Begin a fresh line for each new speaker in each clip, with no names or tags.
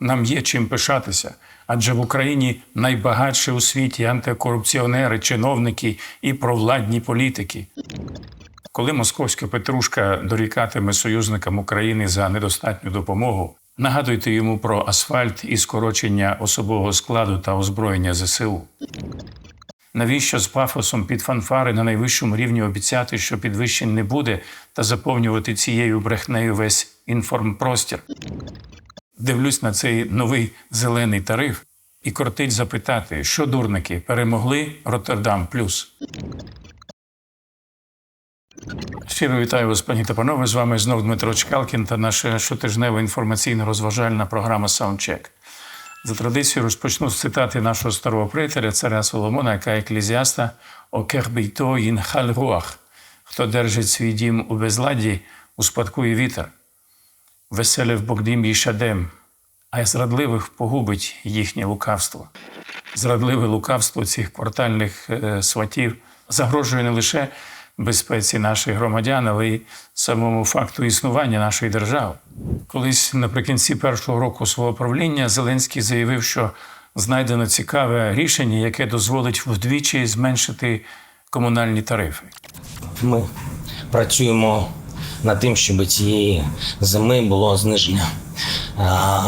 Нам є чим пишатися, адже в Україні найбагатші у світі антикорупціонери, чиновники і провладні політики. Коли московська петрушка дорікатиме союзникам України за недостатню допомогу, нагадуйте йому про асфальт і скорочення особового складу та озброєння ЗСУ. Навіщо з пафосом під фанфари на найвищому рівні обіцяти, що підвищень не буде, та заповнювати цією брехнею весь інформпростір? Дивлюсь на цей новий зелений тариф і кортить запитати, що дурники перемогли Роттердам Плюс. Щиро вітаю вас, пані та панове. З вами знов Дмитро Чкалкін та наша щотижнева інформаційно-розважальна програма Саундчек. За традицією розпочну з цитати нашого старого приятеля, царя Соломона, яка еклезіаста «Окербійто хальруах» хто держить свій дім у безладі, успадкує вітер. Веселив Богдим шадем, а зрадливих погубить їхнє лукавство. Зрадливе лукавство цих квартальних е, сватів загрожує не лише безпеці наших громадян, але й самому факту існування нашої держави. Колись наприкінці першого року свого правління Зеленський заявив, що знайдено цікаве рішення, яке дозволить вдвічі зменшити комунальні тарифи.
Ми працюємо над тим, щоб цієї зими було зниження.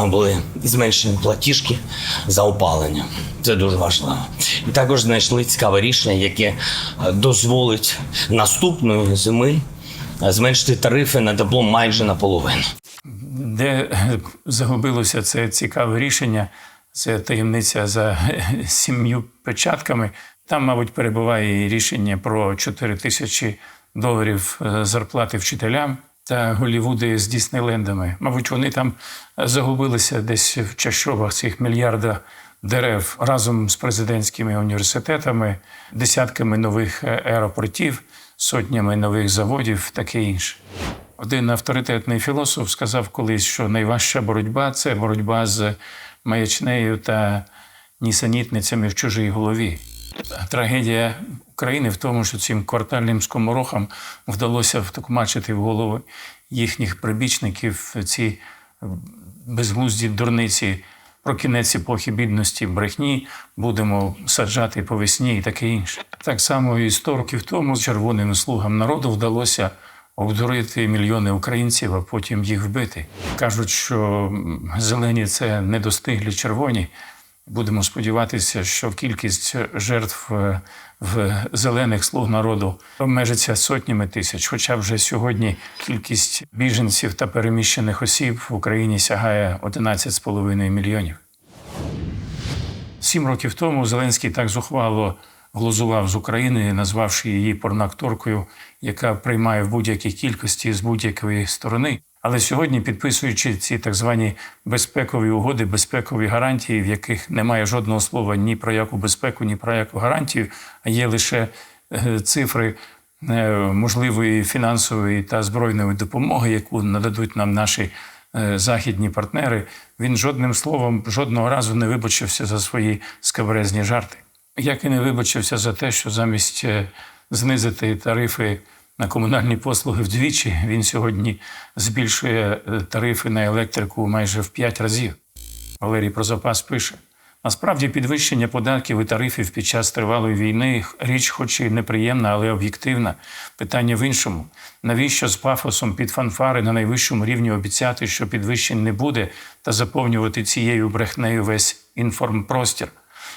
Були зменшені платіжки за опалення. Це дуже важливо. І також знайшли цікаве рішення, яке е, дозволить наступної зими е, зменшити тарифи на тепло майже наполовину.
Де е, загубилося це цікаве рішення, це таємниця за сім'ю печатками. Там, мабуть, перебуває і рішення про 4 тисячі доларів е, зарплати вчителям та Голівуди з Діснейлендами. Мабуть, вони там загубилися десь в чащобах цих мільярда дерев разом з президентськими університетами, десятками нових е, аеропортів, сотнями нових заводів, таке інше. Один авторитетний філософ сказав колись, що найважча боротьба це боротьба з маячнею та нісенітницями в чужій голові. Трагедія України в тому, що цим квартальним скоморохам вдалося втокмачити в голови їхніх прибічників ці безглузді дурниці про кінець епохи бідності, брехні будемо саджати по весні і таке інше. Так само і 100 років тому червоним слугам народу вдалося обдурити мільйони українців, а потім їх вбити. Кажуть, що зелені це недостиглі червоні. Будемо сподіватися, що кількість жертв е, в зелених слуг народу обмежиться сотнями тисяч. Хоча вже сьогодні кількість біженців та переміщених осіб в Україні сягає 11,5 мільйонів. Сім років тому Зеленський так зухвало глузував з України, назвавши її порноакторкою, яка приймає в будь-якій кількості з будь-якої сторони. Але сьогодні, підписуючи ці так звані безпекові угоди, безпекові гарантії, в яких немає жодного слова ні про яку безпеку, ні про яку гарантію, а є лише е, цифри е, можливої фінансової та збройної допомоги, яку нададуть нам наші е, західні партнери, він жодним словом жодного разу не вибачився за свої скабрезні жарти. Як і не вибачився за те, що замість знизити тарифи на комунальні послуги вдвічі, він сьогодні збільшує е, тарифи на електрику майже в 5 разів. Валерій Прозапас пише: насправді підвищення податків і тарифів під час тривалої війни річ, хоч і неприємна, але об'єктивна. Питання в іншому: навіщо з пафосом під фанфари на найвищому рівні обіцяти, що підвищень не буде, та заповнювати цією брехнею весь інформпростір?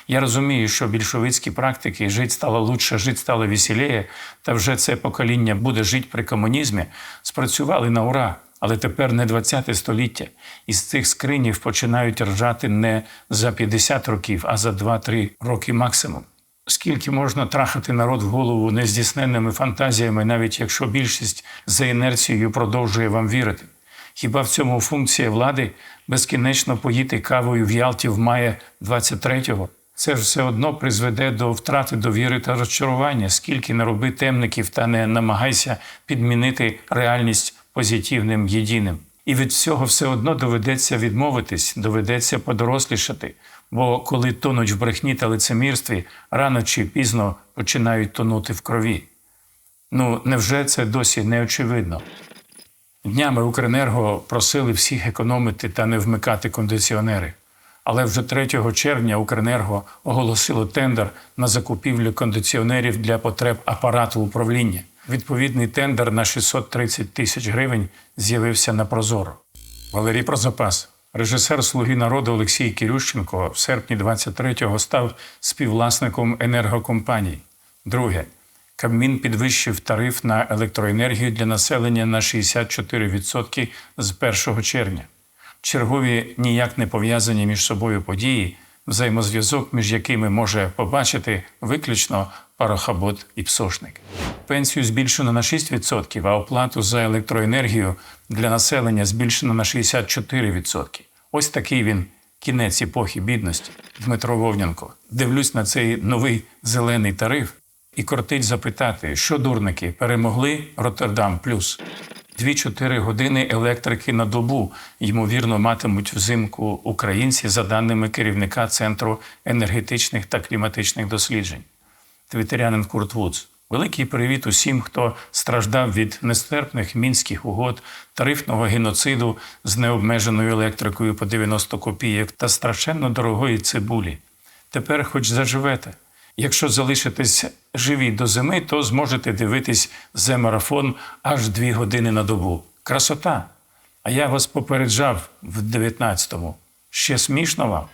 Я розумію, що більшовицькі практики жить стало лучше, жить стало веселіє, та вже це покоління буде жити при комунізмі, спрацювали на ура. Але тепер не 20 століття. Із цих скринів починають ржати не за 50 років, а за 2-3 роки максимум. Скільки можна трахати народ в голову нездійсненними фантазіями, навіть якщо більшість за інерцією продовжує вам вірити? Хіба в цьому функція влади безкінечно поїти кавою в Ялті в має 23-го? Це ж все одно призведе до втрати довіри та розчарування, скільки не роби темників та не намагайся підмінити реальність позитивним єдиним. І від цього все одно доведеться відмовитись, доведеться подорослішати. Бо коли тонуть в брехні та лицемірстві, рано чи пізно починають тонути в крові. Ну, невже це досі не очевидно? Днями Укренерго просили всіх економити та не вмикати кондиціонери. Але вже 3 червня Укренерго оголосило тендер на закупівлю кондиціонерів для потреб апарату управління. Відповідний тендер на 630 тисяч гривень з'явився на Прозоро. Валерій Прозапас, режисер Слуги народу Олексій Кирющенко в серпні 23-го став співвласником енергокомпаній. Друге. Кабмін підвищив тариф на електроенергію для населення на 64% з 1 червня. Чергові ніяк не пов'язані між собою події, взаємозв'язок, між якими може побачити виключно парохобот і псошник. Пенсію збільшено на 6%, а оплату за електроенергію для населення збільшено на 64%. Ось такий він кінець епохи бідності. Дмитро Вовнянко. Дивлюсь на цей новий зелений тариф і кортить запитати, що дурники перемогли Роттердам Плюс. Дві-чотири години електрики на добу, ймовірно, матимуть взимку українці за даними керівника Центру енергетичних та кліматичних досліджень. Твітерянин Курт Вудс. Великий привіт усім, хто страждав від нестерпних мінських угод, тарифного геноциду з необмеженою електрикою по 90 копійок та страшенно дорогої цибулі. Тепер хоч заживете. Якщо залишитесь живі до зими, то зможете дивитись зе-марафон аж дві години на добу. Красота! А я вас попереджав в 19-му. Ще смішно вам?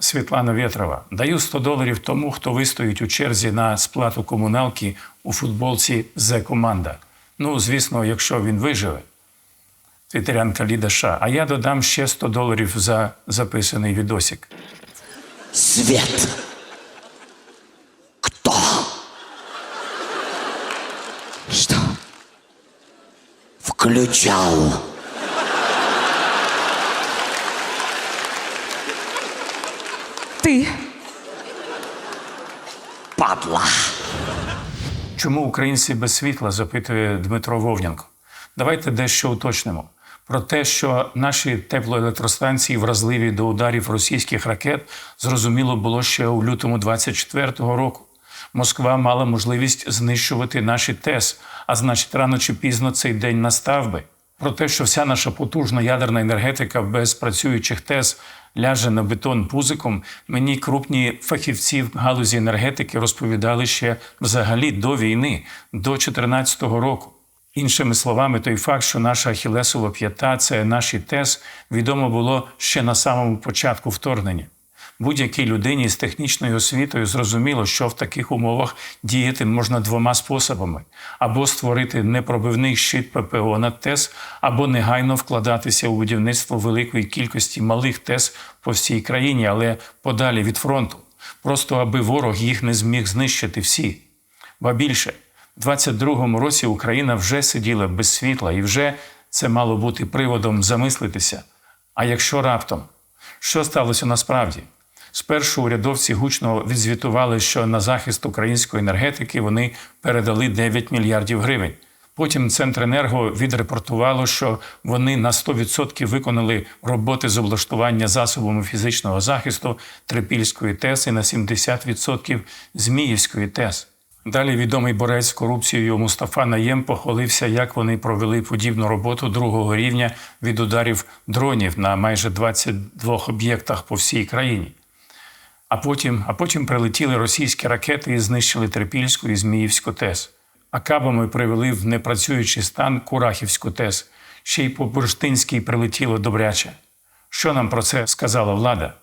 Світлана Вєтрова. Даю 100 доларів тому, хто вистоїть у черзі на сплату комуналки у футболці «Зе команда. Ну, звісно, якщо він виживе. Твітерянка Ліда Ша. А я додам ще 100 доларів за записаний відосик.
Свет. Включал.
Ти
Падла.
Чому українці без світла? запитує Дмитро Вовнянко. Давайте дещо уточнимо. Про те, що наші теплоелектростанції вразливі до ударів російських ракет, зрозуміло було ще у лютому 24-го року. Москва мала можливість знищувати наші ТЕС, а значить, рано чи пізно цей день настав би. Про те, що вся наша потужна ядерна енергетика без працюючих ТЕС ляже на бетон пузиком, мені крупні фахівці в галузі енергетики розповідали ще взагалі до війни, до 2014 року. Іншими словами, той факт, що наша Ахілесова п'ята це наші ТЕС, відомо було ще на самому початку вторгнення. Будь-якій людині з технічною освітою зрозуміло, що в таких умовах діяти можна двома способами: або створити непробивний щит ППО над ТЕС, або негайно вкладатися у будівництво великої кількості малих ТЕС по всій країні, але подалі від фронту, просто аби ворог їх не зміг знищити всі. Ба більше, в 22-му році Україна вже сиділа без світла, і вже це мало бути приводом замислитися. А якщо раптом, що сталося насправді? Спершу урядовці гучно відзвітували, що на захист української енергетики вони передали 9 мільярдів гривень. Потім Центренерго відрепортувало, що вони на 100% виконали роботи з облаштування засобами фізичного захисту Трипільської ТЕС і на 70% Зміївської ТЕС. Далі відомий борець з корупцією Мустафа Наєм похвалився, як вони провели подібну роботу другого рівня від ударів дронів на майже 22 об'єктах по всій країні. А потім, а потім прилетіли російські ракети і знищили Трипільську і Зміївську ТЕС. А кабами привели в непрацюючий стан Курахівську ТЕС. Ще й по Бурштинській прилетіло добряче. Що нам про це сказала влада?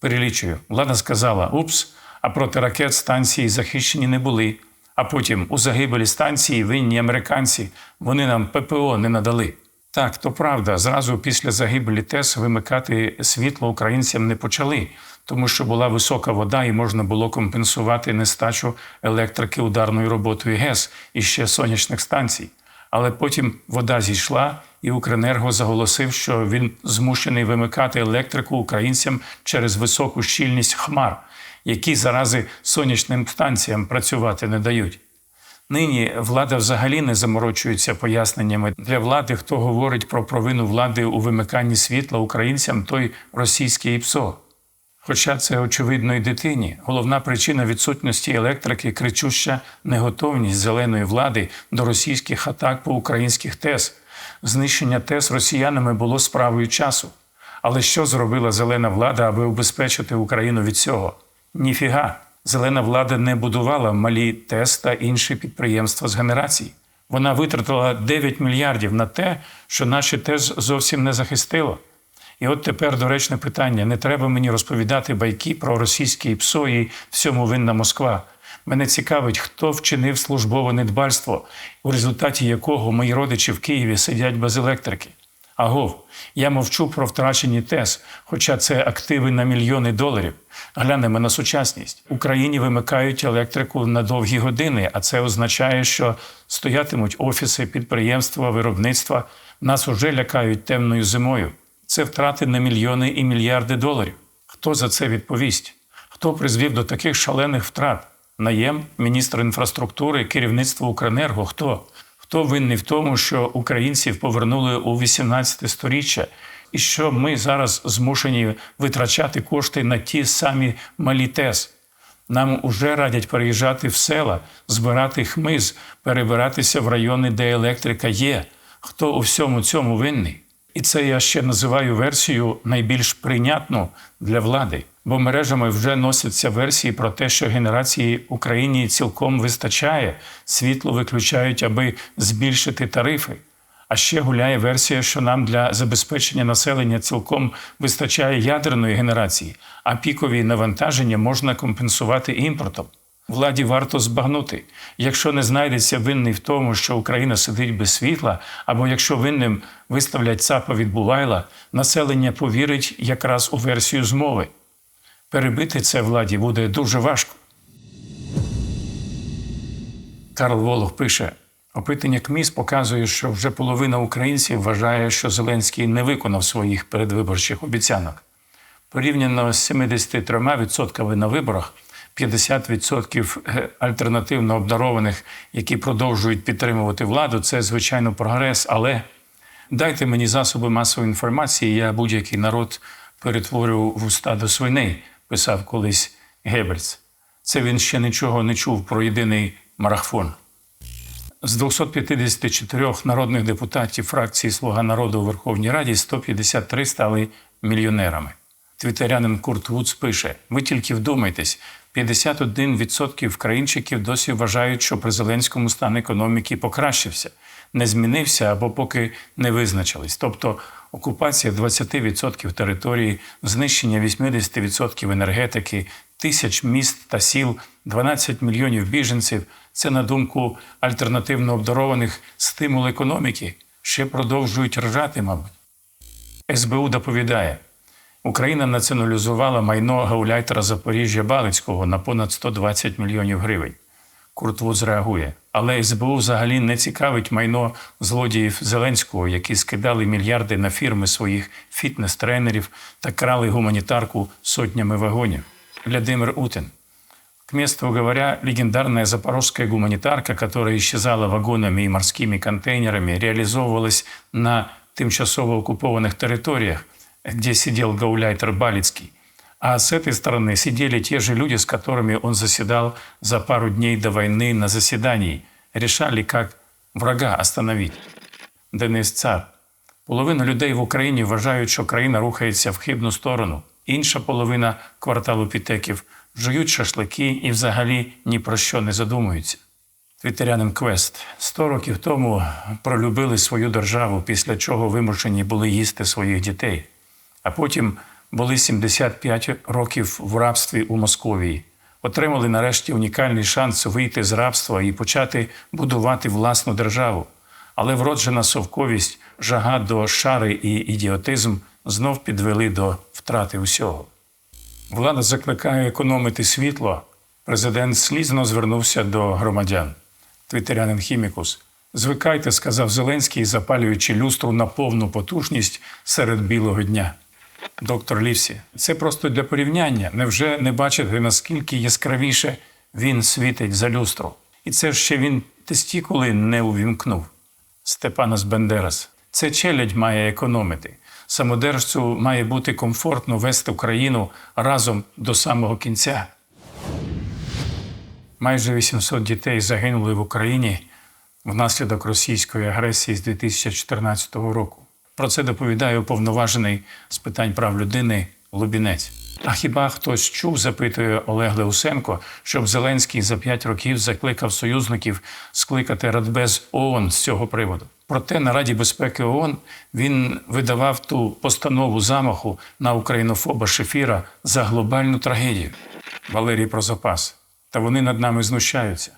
Перелічую, влада сказала: Упс, а проти ракет станції захищені не були. А потім у загибелі станції винні американці вони нам ППО не надали. Так, то правда, зразу після загибелі ТЕС вимикати світло українцям не почали, тому що була висока вода і можна було компенсувати нестачу електрики ударною роботою ГЕС і ще сонячних станцій. Але потім вода зійшла, і Укренерго заголосив, що він змушений вимикати електрику українцям через високу щільність хмар, які зарази сонячним станціям працювати не дають. Нині влада взагалі не заморочується поясненнями для влади, хто говорить про провину влади у вимиканні світла українцям, той російський ІПСО. Хоча це очевидно і дитині. Головна причина відсутності електрики кричуща неготовність зеленої влади до російських атак по українських ТЕС. Знищення ТЕС росіянами було справою часу. Але що зробила зелена влада, аби убезпечити Україну від цього? Ніфіга. Зелена влада не будувала малі ТЕС та інші підприємства з генерації. Вона витратила 9 мільярдів на те, що наші ТЕС зовсім не захистило. І от тепер доречне питання: не треба мені розповідати байки про російські ПСО і всьому винна Москва. Мене цікавить, хто вчинив службове недбальство, у результаті якого мої родичі в Києві сидять без електрики. Агов, я мовчу про втрачені ТЕС, хоча це активи на мільйони доларів. Глянемо на сучасність. Україні вимикають електрику на довгі години, а це означає, що стоятимуть офіси, підприємства, виробництва. Нас уже лякають темною зимою. Це втрати на мільйони і мільярди доларів. Хто за це відповість? Хто призвів до таких шалених втрат? Наєм, міністр інфраструктури, керівництво Укренерго? Хто? Хто винний в тому, що українців повернули у 18 сторіччя, і що ми зараз змушені витрачати кошти на ті самі малі ТЕС? Нам уже радять переїжджати в села, збирати хмиз, перебиратися в райони, де електрика є. Хто у всьому цьому винний? І це я ще називаю версію найбільш прийнятну для влади, бо мережами вже носяться версії про те, що генерації Україні цілком вистачає, світло виключають, аби збільшити тарифи. А ще гуляє версія, що нам для забезпечення населення цілком вистачає ядерної генерації, а пікові навантаження можна компенсувати імпортом. Владі варто збагнути, якщо не знайдеться винний в тому, що Україна сидить без світла, або якщо винним виставлять ЦАПа від Булайла, населення повірить якраз у версію змови. Перебити це владі буде дуже важко. Карл Волох пише: опитання КМІС показує, що вже половина українців вважає, що Зеленський не виконав своїх передвиборчих обіцянок. Порівняно з 73% на виборах, 50% альтернативно обдарованих, які продовжують підтримувати владу, це звичайно прогрес. Але дайте мені засоби масової інформації, я будь-який народ перетворю в уста до свиней, писав колись Геббельс. Це він ще нічого не чув про єдиний марафон. З 254 народних депутатів фракції Слуга народу у Верховній Раді 153 стали мільйонерами. Твітерянин Курт Вудс пише: ви тільки вдумайтесь, 51% країнчиків досі вважають, що при Зеленському стан економіки покращився, не змінився або поки не визначились. Тобто окупація 20% території, знищення 80% енергетики, тисяч міст та сіл, 12 мільйонів біженців це, на думку альтернативно обдарованих, стимул економіки. Ще продовжують ржати, мабуть. СБУ доповідає. Україна націоналізувала майно гауляйтера Запоріжжя Балицького на понад 120 мільйонів гривень. Курт Вудз реагує. Але СБУ взагалі не цікавить майно злодіїв Зеленського, які скидали мільярди на фірми своїх фітнес-тренерів та крали гуманітарку сотнями вагонів. Владимир Утин. К месту говоря, легендарная запорожская гуманитарка, которая исчезала вагонами и морскими контейнерами, реализовывалась на тимчасово оккупованных территориях, где сидел гауляйтер Балицкий. А с этой стороны сидели те же люди, с которыми он заседал за пару дней до войны на заседании, решали, как врага остановить. Денис Цар. Половина людей в Україні вважають, що країна рухається в хибну сторону. Інша половина кварталу пітеків жують шашлики і взагалі ні про що не задумуються. Твітерянин Квест 100 років тому пролюбили свою державу, після чого вимушені були їсти своїх дітей, а потім були 75 років в рабстві у Московії. Отримали нарешті унікальний шанс вийти з рабства і почати будувати власну державу. Але вроджена совковість, жага до шари і ідіотизм знов підвели до втрати усього. Влада закликає економити світло. Президент слізно звернувся до громадян. Твітерянин Хімікус. Звикайте, сказав Зеленський, запалюючи люстру на повну потужність серед білого дня. Доктор Лівсі, це просто для порівняння. Невже не бачите, наскільки яскравіше він світить за люстру? І це ще він тестікули не увімкнув. Степанас Бендерас. Це челядь має економити. Самодержцю має бути комфортно вести Україну разом до самого кінця. Майже 800 дітей загинули в Україні внаслідок російської агресії з 2014 року. Про це доповідає уповноважений з питань прав людини Лубінець. А хіба хтось чув, запитує Олег Леусенко, щоб Зеленський за п'ять років закликав союзників скликати Радбез ООН з цього приводу? Проте на Раді безпеки ООН він видавав ту постанову замаху на українофоба Шефіра за глобальну трагедію. Валерій про запас. Та вони над нами знущаються.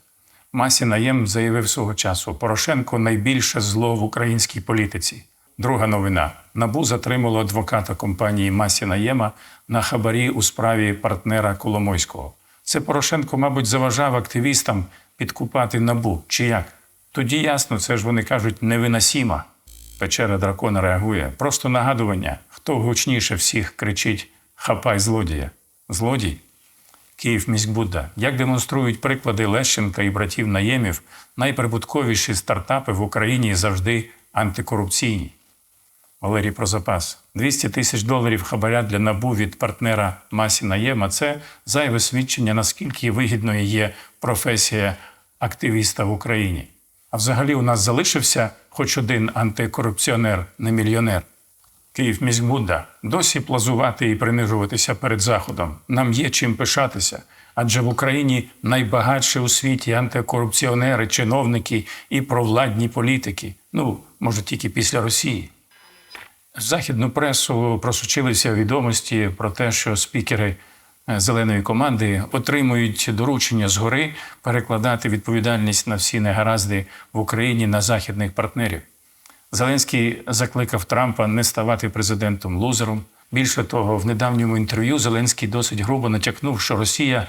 Масі Наєм заявив свого часу: Порошенко найбільше зло в українській політиці. Друга новина: Набу затримало адвоката компанії Масі Наєма на хабарі у справі партнера Коломойського. Це Порошенко, мабуть, заважав активістам підкупати набу. Чи як? Тоді ясно, це ж вони кажуть невиносіма. Печера дракона реагує. Просто нагадування, хто гучніше всіх кричить Хапай злодія. Злодій Київ міськбудда. Як демонструють приклади Лещенка і братів Наємів, найприбутковіші стартапи в Україні завжди антикорупційні. Валерій про запас. 200 тисяч доларів хабаря для набу від партнера Масі Наєма це зайве свідчення, наскільки вигідною є професія активіста в Україні. А взагалі у нас залишився хоч один антикорупціонер, не мільйонер. Київ міськбудда досі плазувати і принижуватися перед Заходом. Нам є чим пишатися, адже в Україні найбагатші у світі антикорупціонери, чиновники і провладні політики. Ну, може, тільки після Росії. Західну пресу просочилися відомості про те, що спікери е, зеленої команди отримують доручення згори перекладати відповідальність на всі негаразди в Україні на західних партнерів. Зеленський закликав Трампа не ставати президентом лузером. Більше того, в недавньому інтерв'ю Зеленський досить грубо натякнув, що Росія,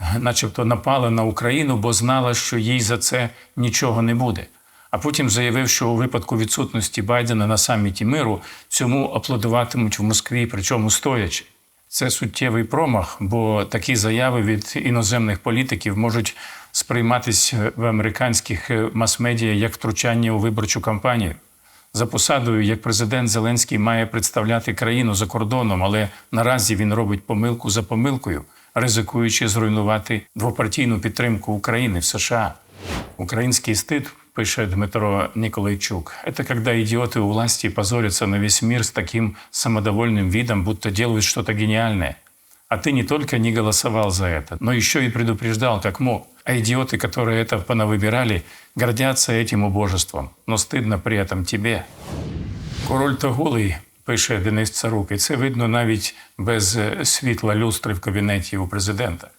е, начебто, напала на Україну, бо знала, що їй за це нічого не буде. А потім заявив, що у випадку відсутності Байдена на саміті миру цьому аплодуватимуть в Москві, причому стоячи. Це суттєвий промах, бо такі заяви від іноземних політиків можуть сприйматися в американських е, мас-медіа як втручання у виборчу кампанію. За посадою, як президент Зеленський має представляти країну за кордоном, але наразі він робить помилку за помилкою, ризикуючи зруйнувати двопартійну підтримку України в США. Український стыд, пише Дмитро Николайчук, это когда идиоты у власти позорятся на весь мир с таким самодовольным видом, будто делают что-то гениальное. А ты не только не голосовал за это, но еще и предупреждал, как мог. А идиоты, которые это понавыбирали, гордятся этим убожеством. Но стыдно при этом тебе. Король то голий, пише Денис Царук, і це видно навіть без е, світла люстри в кабінеті у президента.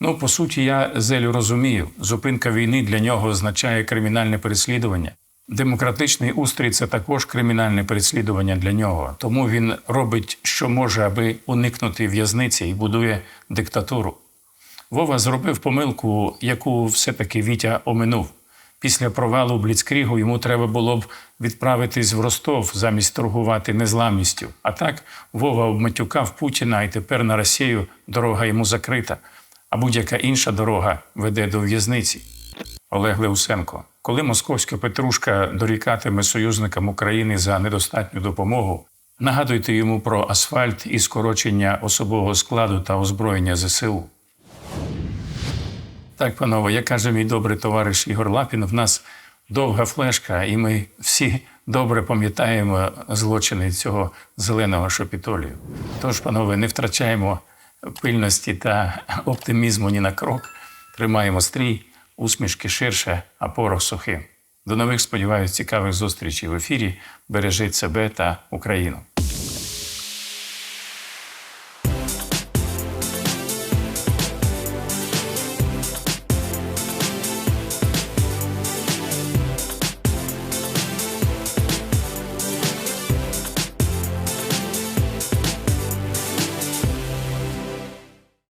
Ну, по суті, я Зелю розумію. Зупинка війни для нього означає кримінальне переслідування. Демократичний устрій це також кримінальне переслідування для нього. Тому він робить, що може, аби уникнути в'язниці і будує диктатуру. Вова зробив помилку, яку все-таки Вітя оминув. Після провалу Бліцкрігу йому треба було б відправитись в Ростов замість торгувати незламністю. А так Вова обматюкав Путіна, і тепер на Росію дорога йому закрита, а будь-яка інша дорога веде до в'язниці. Олег Леусенко. Коли московська петрушка дорікатиме союзникам України за недостатню допомогу, нагадуйте йому про асфальт і скорочення особового складу та озброєння ЗСУ. Так, панове, як каже мій добрий товариш Ігор Лапін, в нас довга флешка, і ми всі добре пам'ятаємо злочини цього зеленого шопітолію. Тож, панове, не втрачаємо пильності та оптимізму ні на крок. Тримаємо стрій, усмішки ширше, а порох сухим. До нових, сподіваюся, цікавих зустрічей в ефірі. Бережіть себе та Україну.